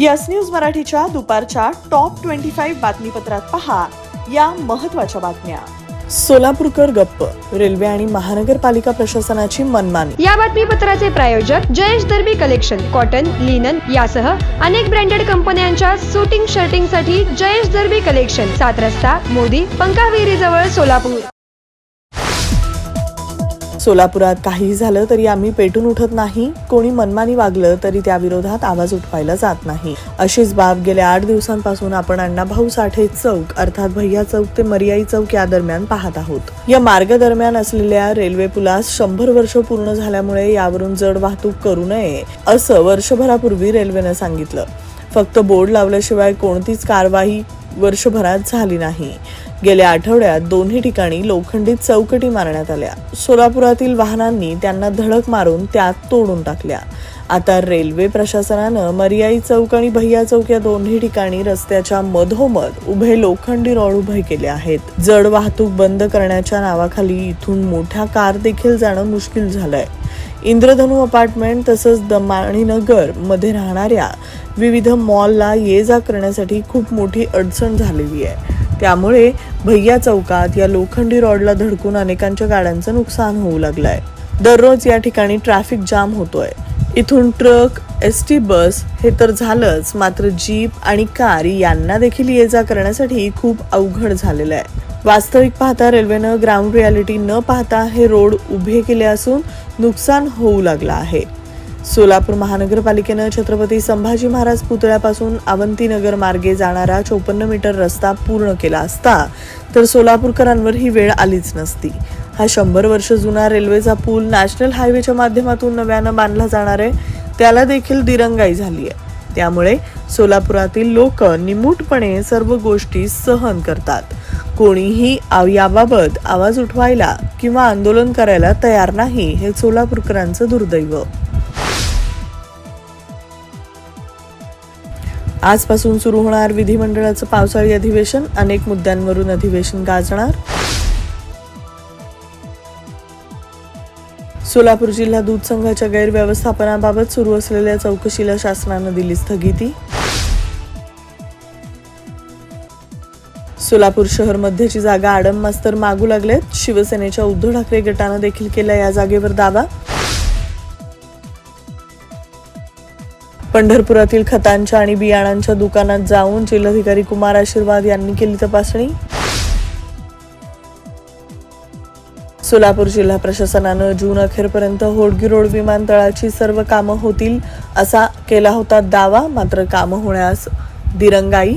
Yes news मराठीच्या दुपारच्या top twenty five बातमीपत्रात पहा या महत्त्वाच्या बातम्या. सोलापूरकर गप्प रेल्वे आणि महानगरपालिका प्रशासनाची मनमानी. या बातमीपत्राचे प्रायोजक Jayesh Darbi collection cotton linen यासह अनेक ब्रँडेड कंपन्यांच्या सुटिंग शर्टिंगसाठी जयेश दर्बी कलेक्शन सात रस्ता मोदी पंकाविरी जवळ सोलापूर. सोलापुरात काहीही झालं तरी आम्ही पेटून उठत नाही. कोणी मनमानी वागलं तरी त्या विरोधात आवाज उठवायला जात नाही. अशीच बाब गेल्या आठ दिवसांपासून आपण अण्णाभाऊ साठे चौक अर्थात भैया चौक ते मरियाई चौक या दरम्यान पाहत आहोत. या मार्ग दरम्यान असलेल्या रेल्वे पुलास शंभर वर्ष पूर्ण झाल्यामुळे यावरून जड वाहतूक करू नये असं वर्षभरापूर्वी रेल्वेनं सांगितलं. फक्त बोर्ड लावल्याशिवाय कोणतीच कारवाई वर्षभरात झाली नाही. गेल्या आठवड्यात दोन्ही ठिकाणी लोखंडीत चौकटी मारण्यात आल्या. सोलापुरातील वाहनांनी त्यांना धडक मारून त्यात तोडून टाकल्या. आता रेल्वे प्रशासनानं मर्याई चौक आणि भैया चौक या दोन्ही ठिकाणी रस्त्याच्या मधोमध उभे लोखंडी रॉड उभे केले आहेत. जड वाहतूक बंद करण्याच्या नावाखाली इथून मोठ्या कार देखील जाणं मुश्किल झालंय. इंद्रधनु अपार्टमेंट तसंच दमाणीनगरमध्ये राहणाऱ्या विविध मॉलला ये जा करण्यासाठी खूप मोठी अडचण झालेली आहे. त्यामुळे भैया चौकात या लोखंडी रॉडला धडकून अनेकांच्या गाड्यांचं नुकसान होऊ लागलंय. दररोज या ठिकाणी ट्रॅफिक जाम होतोय. इथून ट्रक एस टी बस हे तर झालंच मात्र जीप आणि कार यांना देखील ये जा करण्यासाठी खूप अवघड झालेलं आहे. वास्तविक पाहता रेल्वेनं ग्राउंड रियालिटी न पाहता हे रोड उभे केले असून नुकसान होऊ लागलं आहे. सोलापूर महानगरपालिकेनं छत्रपती संभाजी महाराज पुतळ्यापासून अवंतीनगर मार्गे जाणारा चोपन्न मीटर रस्ता पूर्ण केला असता तर सोलापूरकरांवर ही वेळ आलीच नसती. हा शंभर वर्ष जुना रेल्वेचा पूल नॅशनल हायवेच्या माध्यमातून नव्यानं बांधला जाणार आहे त्याला देखील दिरंगाई झाली आहे. त्यामुळे सोलापुरातील लोक निमूटपणे सर्व गोष्टी सहन करतात. कोणीही याबाबत आवाज उठवायला किंवा आंदोलन करायला तयार नाही हे सोलापूरकरांचं दुर्दैव. आजपासून सुरू होणार विधिमंडळाचं पावसाळी अधिवेशन. अनेक मुद्द्यांवरून अधिवेशन गाजणार. सोलापूर जिल्हा दूध संघाच्या गैरव्यवस्थापनाबाबत सुरू असलेल्या चौकशीला शासनानं दिली स्थगिती. सोलापूर शहर मध्येची जागा आडम मास्तर मागू लागलेत. शिवसेनेच्या उद्धव ठाकरे गटानं देखील केला या जागेवर दावा. पंढरपुरातील खतांच्या आणि बियाणांच्या दुकानात जाऊन जिल्हाधिकारी कुमार आशीर्वाद यांनी केली तपासणी. सोलापूर जिल्हा प्रशासनानं जून अखेरपर्यंत होडगी रोड विमानतळाची सर्व कामं होतील असा केला होता दावा मात्र कामं होण्यास दिरंगाई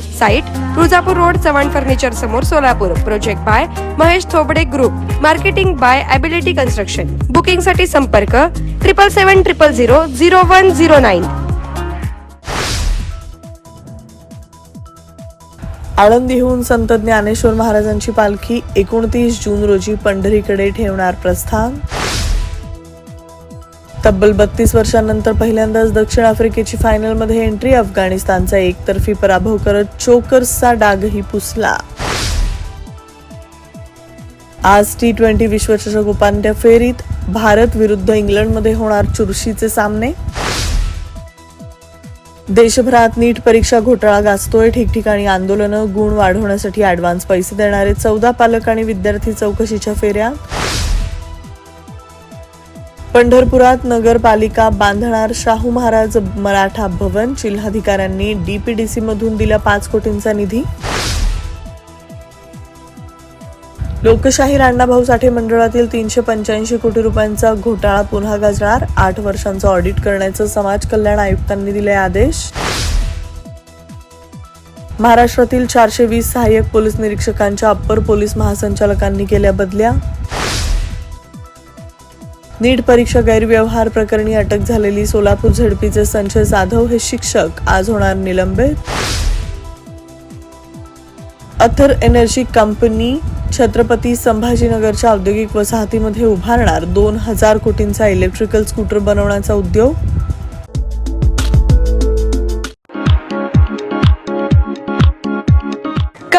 Site Tuljapur road Chavan furniture समोर Solapur. Project by Mahesh Thobade group marketing by ability construction बुकिंगसाठी संपर्क triple seven triple zero zero one zero nine आळंदीहून संत ज्ञानेश्वर महाराजांची पालखी एकोणतीस जून रोजी पंढरीकडे ठेवणार प्रस्थान. तब्बल बत्तीस वर्षांनंतर पहिल्यांदाच दक्षिण आफ्रिकेची फायनलमध्ये एंट्री अफगाणिस्तानचा एकतर्फी पराभव करत चोकर्सचा डागही पुसला. आज टी ट्वेंटी विश्वचषक उपांत्य फेरीत भारत विरुद्ध इंग्लंडमध्ये होणार चुरशीचे सामने. देशभरात नीट परीक्षा घोटाळा गाजतोय. ठिकठिकाणी आंदोलनं गुण वाढवण्यासाठी ऍडव्हान्स पैसे देणारे चौदा पालक आणि विद्यार्थी चौकशीच्या फेऱ्या. पंढरपुरात नगरपालिका बांधणार शाहू महाराज मराठा भवन. जिल्हाधिकाऱ्यांनी डीपीडीसी मधून दिला पाच कोटींचा निधी. लोकशाहीर अण्णाभाऊ साठे मंडळातील तीनशे पंच्याऐंशी कोटी रुपयांचा घोटाळा पुन्हा गाजणार आठ वर्षांचं ऑडिट करण्याचं समाज कल्याण आयुक्तांनी दिले आदेश. महाराष्ट्रातील चारशे वीस सहाय्यक पोलीस निरीक्षकांच्या अप्पर पोलीस महासंचालकांनी केल्या बदल्या. नीट परीक्षा गैरव्यवहार प्रकरणी अटक झालेली सोलापूर झडपीचे संजय जाधव हे शिक्षक. आज होणार निलंबित. अथर एनर्जी कंपनी छत्रपती संभाजीनगरच्या औद्योगिक वसाहतीमध्ये उभारणार दोन हजार कोटींचा इलेक्ट्रिकल स्कूटर बनवण्याचा उद्योग.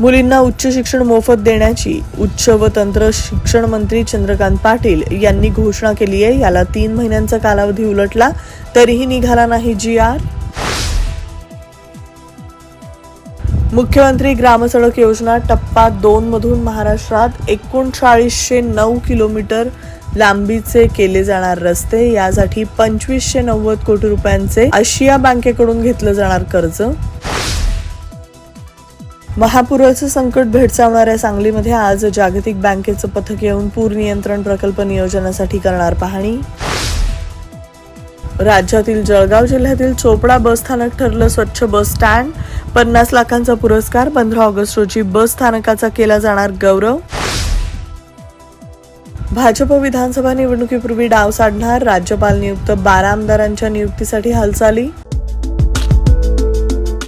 मुलींना उच्च शिक्षण मोफत देण्याची उच्च व तंत्र शिक्षण मंत्री चंद्रकांत पाटील यांनी घोषणा केली आहे. याला तीन महिन्यांचा कालावधी उलटला तरीही निघाला नाही जी आर. मुख्यमंत्री ग्रामसडक योजना टप्पा दोन मधून महाराष्ट्रात एकोणचाळीसशे नऊ किलोमीटर लांबीचे केले जाणार रस्ते. यासाठी पंचवीसशे नव्वद कोटी रुपयांचे आशिया बँकेकडून घेतलं जाणार कर्ज. महापुराचं संकट भेडसावणाऱ्या सांगलीमध्ये आज जागतिक बँकेचं पथक येऊन पूर नियंत्रण प्रकल्प नियोजनासाठी करणार पाहणी. राज्यातील जळगाव जिल्ह्यातील चोपडा बस स्थानक ठरलं स्वच्छ बस स्टँड. पन्नास लाखांचा पुरस्कार पंधरा ऑगस्ट रोजी बस स्थानकाचा केला जाणार गौरव. भाजप विधानसभा निवडणुकीपूर्वी डाव साधणार राज्यपाल नियुक्त बारा आमदारांच्या नियुक्तीसाठी हालचाली.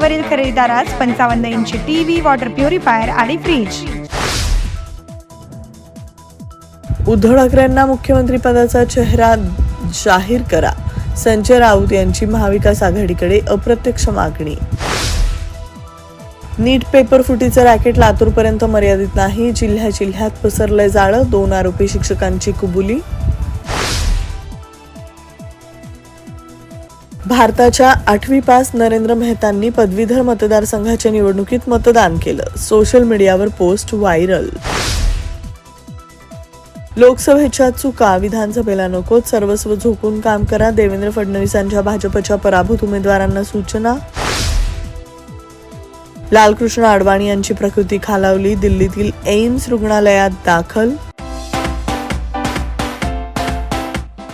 फुटावरील खरेदीदारास पंचावन्न इंची टीव्ही वॉटर प्युरिफायर आणि फ्रीज उद्धव ठाकरेंना मुख्यमंत्री पदाचा चेहरा जाहीर करा. संजय राऊत यांची महाविकास आघाडीकडे अप्रत्यक्ष मागणी. नीट पेपर फुटीचं रॅकेट लातूरपर्यंत मर्यादित नाही. जिल्ह्या जिल्ह्यात पसरलंय जाळं. दोन आरोपी शिक्षकांची कुबुली. भारताच्या आठवी पास नरेंद्र मेहतांनी पदवीधर मतदारसंघाच्या निवडणुकीत मतदान केलं. सोशल मीडियावर पोस्ट व्हायरल. लोकसभेच्या चुका विधानसभेला नकोत सर्वस्व झोकून काम करा देवेंद्र फडणवीसांच्या भाजपच्या पराभूत उमेदवारांना सूचना. लालकृष्ण अडवाणी यांची प्रकृती खालावली दिल्लीतील एम्स रुग्णालयात दाखल.